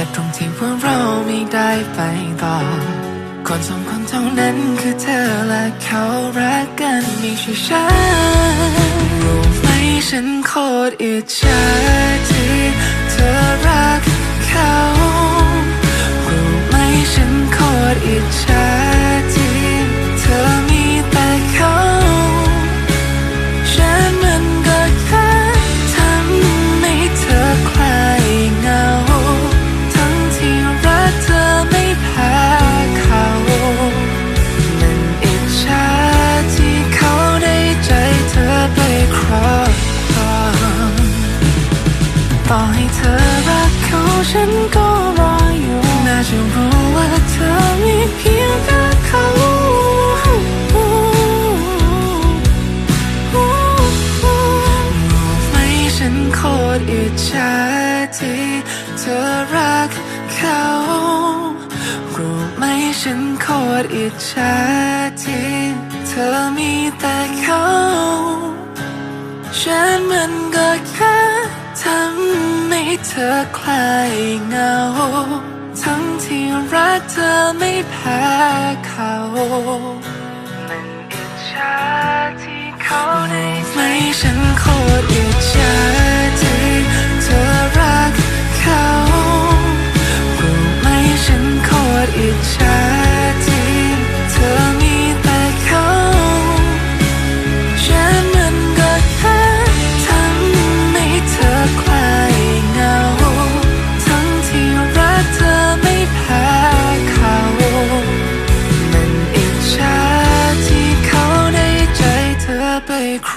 จ็บตรงที่ว่าเราไม่ได้ไปต่อ คนสองคนเท่านั้นคือเธอและเขารักกันไม่ใช่ฉันรู้ไหมฉันโคตรอิจฉาที่เธอรัก ต่อให้เธอรักเขาฉันก็รออยู่ น่าจะรู้ว่าเธอมีเพียงแต่เขาไหมฉันโคตรอิจฉาที่เธอรักเขารู้ไหมฉันโคตรอิจฉาที่เธอมีแต่เขา ให้เธอคลายเหงา ทั้งที่รักเธอไม่แพ้เขา มันอิจฉาที่เขาได้ไม่ฉันโคตรอิจฉาที่เธอรักเขารู้ไหมฉันโคตรอิจฉา ที่เ